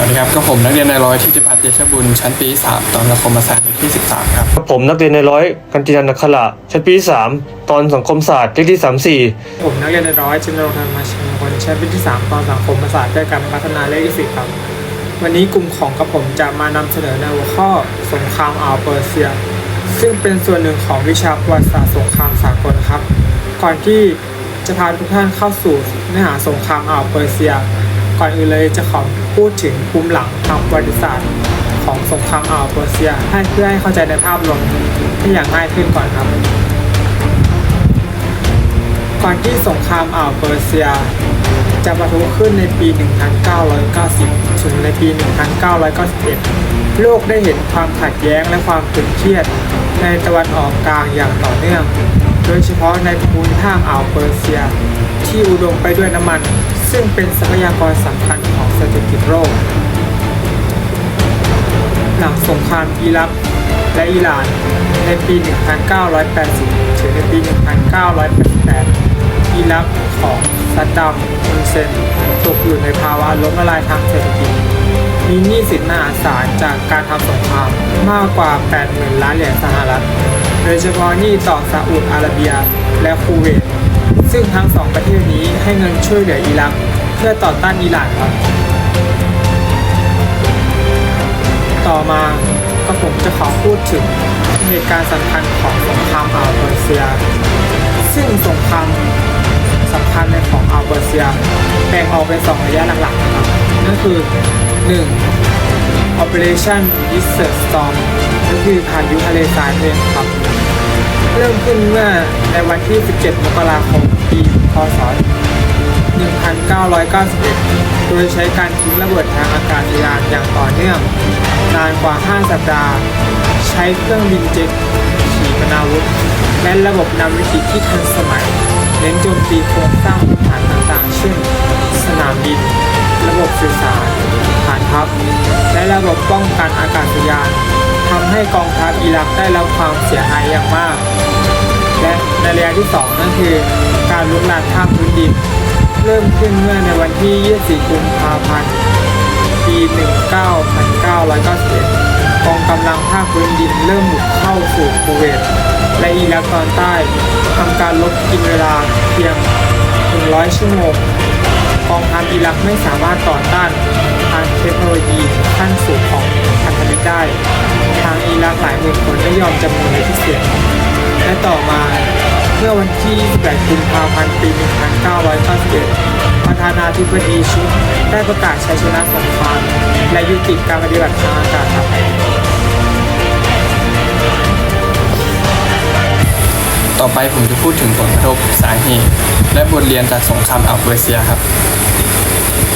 วัสดีครับก็ผมนักเรียนในร้อยทิติพัฒน์เดชบุญชั้นปีสามตอนสังคมศาสตร์เลขที่สิบสามครับกับผมนักเรียนในร้อยกันตินันนักขละชั้นปีที่สามตอนสังคมศาสตร์เลขที่สามสี่ผมนักเรียนในร้อยชินรงธรรมชนคนชั้นปีที่ 3 ตอนสังคมศาสตร์ด้วยการพัฒนาเลขที่สิบครับ วันนี้กลุ่มของกับผมจะมานำเสนอในหัวข้อสงครามอ่าวเปอร์เซีย ซึ่งเป็นส่วนหนึ่งของวิชาประวัติศาสตร์สงครามสากลครับ ก่อนที่จะพาทุกท่านเข้าสู่เนื้อหาสงครามอ่าวเปอร์เซีย ก่อนอื่นเลยจะขอพูดถึงภูมิหลังทางประวัติศาสตร์ของสงครามอ่าวเปอร์เซียให้เพื่อให้เข้าใจในภาพรวมให้อย่างง่ายขึ้นก่อนครับ ก่อนที่สงครามอ่าวเปอร์เซีย จะประทุขึ้นในปี 1990 ถึงในปี 1991 โลกได้เห็นความขัดแย้งและความตึงเครียดในตะวันออกกลางอย่างต่อเนื่อง โดยเฉพาะในภูมิภาคอ่าวเปอร์เซีย ที่อุดมไปด้วยน้ำมัน ซึ่งเป็นทรัพยากรสำคัญของเศรษฐกิจโลก หลังสงครามอิรักและอิหร่านในปี 1980 ถึงในปี 1988 อิรักของซัดดัมฮุนเซนตกอยู่ในภาวะล้มละลายทางเศรษฐกิจ มีหนี้สินมหาศาลจากการทำสงครามมากกว่า 80,000 ล้านเหรียญสหรัฐ โดยเฉพาะหนี้ต่อซาอุดอาระเบียและคูเวต ซึ่งทั้งสองประเทศนี้ให้เงินช่วยเหลืออิรักเพื่อต่อต้านอิหร่านครับ ต่อมาก็ผมจะขอพูดถึงเหตุการณ์สำคัญของสงครามอ่าวเปอร์เซีย ซึ่งสงครามสำคัญในของอ่าวเปอร์เซียแบ่งออกเป็นสองระยะหลักๆนะครับนั่นคือ 1. Operation Desert Storm ก็คือพายุทะเลทรายเองครับ เริ่มขึ้นเมื่อในวันที่ 17 มกราคม ปีพศ 1991 โดยใช้การทิ้งระเบิดทางอากาศยานอย่างต่อเนื่อง นานกว่า 5 สัปดาห์ ใช้เครื่องบินเจ็ตขีปนาวุธ และระบบนำวิถีที่ทันสมัย เน้นโจมตีโครงสร้างพื้นฐานต่างๆ เช่น สนามบิน ระบบสื่อสาร ฐานทัพ และระบบป้องกันอากาศยาน ทำให้กองทัพอิรักได้รับความเสียหายอย่างมาก และในระยะที่ 2 นั่นคือ การลุกลามภาคพื้นดิน เริ่มขึ้นเมื่อในวันที่ 24 กุมภาพันธ์ ปี 1991กองกำลังภาคพื้นดินเริ่มบุกเข้าสู่คูเวตและอิรักตอนใต้ทำการลบกินเวลาเพียง 100 ชั่วโมงกองทัพอิรักไม่สามารถต่อต้านทางเทคโนโลยีขั้น หลายหมื่นคนได้ยอมจำนนในที่เสียและต่อมาเมื่อวันที่28กุมภาพันธ์ปี 1991 ประธานาธิบดีชุดได้ประกาศชัยชนะสงครามและยุติการปฏิบัติทางอากาศครับต่อไปผมจะพูดถึงผลกระทบสาเหตุ และบทเรียนจากสงครามอัลเปอร์เซียครับ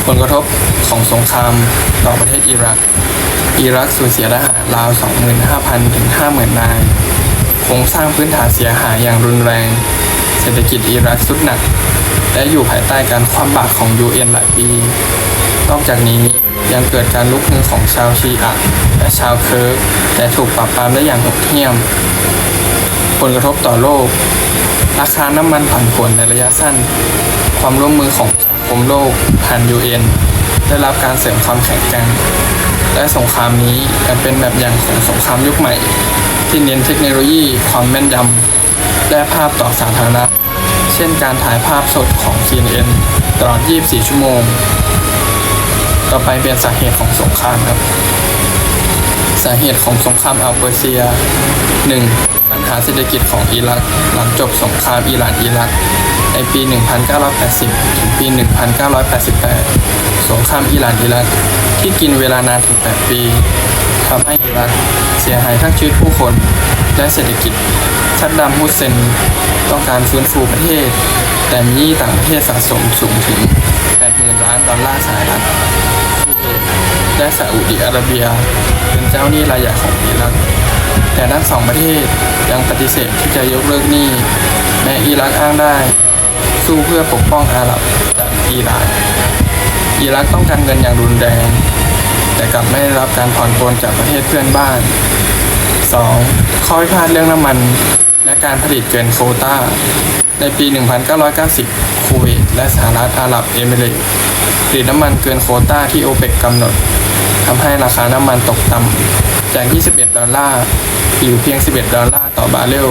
ผลกระทบของสงครามต่อประเทศอิรัก อิรักสูญเสียทหารราว 25,000 ถึง 50,000 นาย โครงสร้างพื้นฐานเสียหายอย่างรุนแรง เศรษฐกิจอิรักสุดหนัก และอยู่ภายใต้การคว่ำบาตรของ UN หลายปี นอกจากนี้ยังเกิดการลุกฮือของชาวชีอะและชาวเคิร์กแต่ถูกปราบปรามได้อย่างโหดเหี้ยม ผลกระทบต่อโลก ราคาน้ำมันผันผวนในระยะสั้น ความร่วมมือของสังคมโลกผ่าน UN ได้รับการเสริมความแข็งแกร่ง และสงครามนี้ยังเป็นแบบอย่างของสงครามยุคใหม่ ที่เน้นเทคโนโลยีความแม่นยำและภาพต่อสาธารณะ เช่นการถ่ายภาพสดของ CNN ตลอด 24 ชั่วโมง ต่อไปเป็นสาเหตุของสงครามครับ สาเหตุของสงครามอัลเปอร์เซีย 1. ปัญหาเศรษฐกิจของอิรัก หลังจบสงครามอิหร่านอิรักในปี 1980 ถึงปี 1988 งครามอิหร่านอิรักที่กินเวลานานถึง 8 ปีทำให้อิรักเสียหายทั้งชีวิตผู้คนและเศรษฐกิจซัดดัมฮุสเซนต้องการฟื้นฟูประเทศ แต่มีหนี้ต่างประเทศสะสมสูงถึง 80,000 ล้านดอลลาร์สหรัฐและซาอุดิอาระเบีย เป็นเจ้าหนี้รายใหญ่ของอิรัก แต่ทั้งสองประเทศยังปฏิเสธที่จะยกเลิกหนี้แม้อิรักอ้างได้ สู้เพื่อปกป้องอาหรับจากอิหร่าน อิรักต้องการเงินอย่างรุนแรง แต่กลับไม่ได้รับการผ่อนปลนจากประเทศเพื่อนบ้าน 2. ข้อพิพาทเรื่องน้ำมัน และการผลิตเกินโควตาในปี 1990คูเวตและสหรัฐอาหรับเอมิเรตส์ผลิตน้ำมันเกินโควตาที่โอเปกกำหนดทำให้ราคาน้ำมันตกต่ำจาก 21 ดอลลาร์หรือเพียง 11 ดอลลาร์ต่อบาร์เรล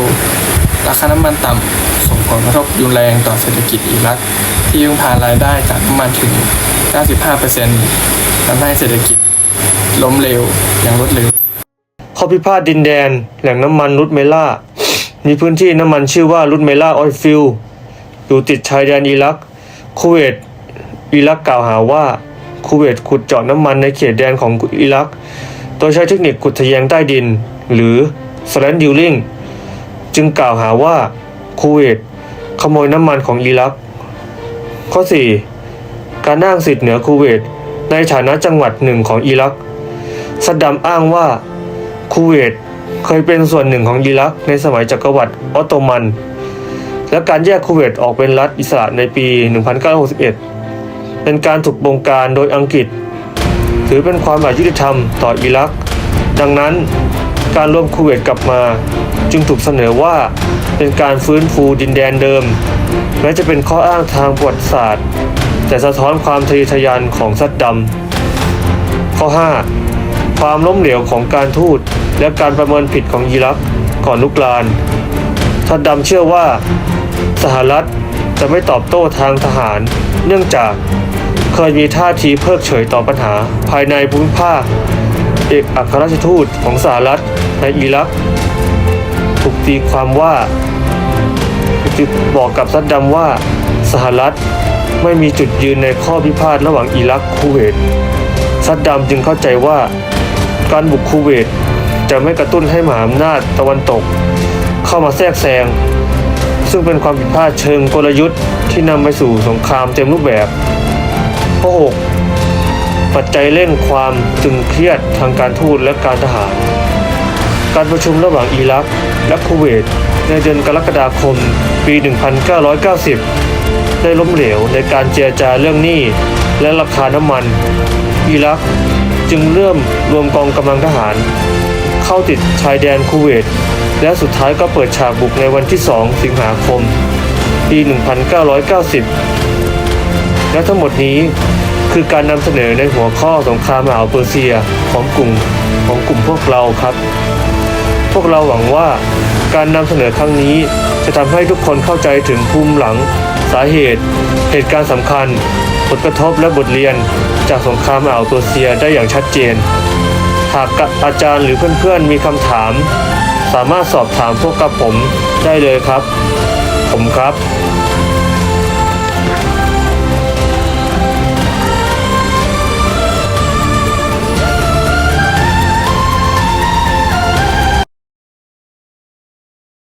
ราคาน้ำมันต่ำส่งผลกระทบรุนแรงต่อเศรษฐกิจอิรักที่พึ่งพารายได้จากน้ำมันถึง 95%ทำให้เศรษฐกิจล้มเหลวอย่างรวดเร็วข้อพิพาทดินแดน แหล่งน้ำมันรุดเมล่า มีพื้นที่น้ำมันชื่อว่ารุดเมล่าออยฟิลอยู่ติดชายแดนอิรัก คูเวตอิรักกล่าวหาว่าคูเวตขุดเจาะน้ำมันในเขตแดนของอิรัก โดยใช้เทคนิคขุดทะแยงใต้ดิน หรือ s l a n d drilling จึงกล่าวหาว่าคูเวตขโมยน้ำมันของอิรัก ข้อ 4 การอ้างสิทธิเหนือคูเวตในฐานะจังหวัดหนึ่งของอิรักซัดดัมอ้างว่าคูเวตเคยเป็นส่วนหนึ่งของอิรักในสมัยจักรวรรดิออตโตมัน และการแยกคูเวตออกเป็นรัฐอิสระในปี 1961 เป็นการถูกบงการโดยอังกฤษ ถือเป็นความอายุติธรรมต่ออิรัก ดังนั้นการรวมคูเวตกลับมา จึงถูกเสนอว่าเป็นการฟื้นฟูดินแดนเดิมแม้จะเป็นข้ออ้างทางประวัติศาสตร์ แต่สะท้อนความทะเยอทะยานของซัดดัมข้อ 5 ความล้มเหลวของการทูตและการประเมินผิดของอิรักก่อนลุกลานซัดดัมเชื่อว่า สหรัฐจะไม่ตอบโต้ทางทหาร เนื่องจากเคยมีท่าทีเพิกเฉยต่อปัญหา ภายในภูมิภาค เอกอัครราชทูตของสหรัฐในอิรัก ถูกตีความว่าบอกกับซัดดัมว่า สหรัฐไม่มีจุดยืนในข้อพิพาทระหว่างอิรักคูเวตซัดดัมจึงเข้าใจว่า การบุกคูเวตจะไม่กระตุ้นให้มหาอำนาจตะวันตก เข้ามาแทรกแซง ซึ่งเป็นความผิดพลาดเชิงกลยุทธ์ที่นำไปสู่สงครามเต็มรูปแบบข้อ6ปัจจัยเร่งความตึงเครียดทางการทูตและการทหาร การประชุมระหว่างอิรักและคูเวตในเดือนกรกฎาคมปี 1990 ได้ล้มเหลวในการเจรจาเรื่องหนี้และราคาน้ำมัน อิรักจึงเริ่มรวมกองกำลังทหาร เข้าติดชายแดนคูเวต และสุดท้ายก็เปิดฉากบุกในวันที่ 2 สิงหาคม ปี 1990 และทั้งหมดนี้คือการนำเสนอในหัวข้อสงครามอ่าวเปอร์เซียของกลุ่มของกลุ่มพวกเราครับ พวกเราหวังว่าการนำเสนอครั้งนี้ จะทำให้ทุกคนเข้าใจถึงภูมิหลัง สาเหตุ เหตุการณ์สำคัญ ผลกระทบและบทเรียน จากสงครามอ่าวเปอร์เซียได้อย่างชัดเจน หากอาจารย์หรือเพื่อนๆมีคำถาม สามารถสอบถามพวกกับผมได้เลยครับ ผมครับ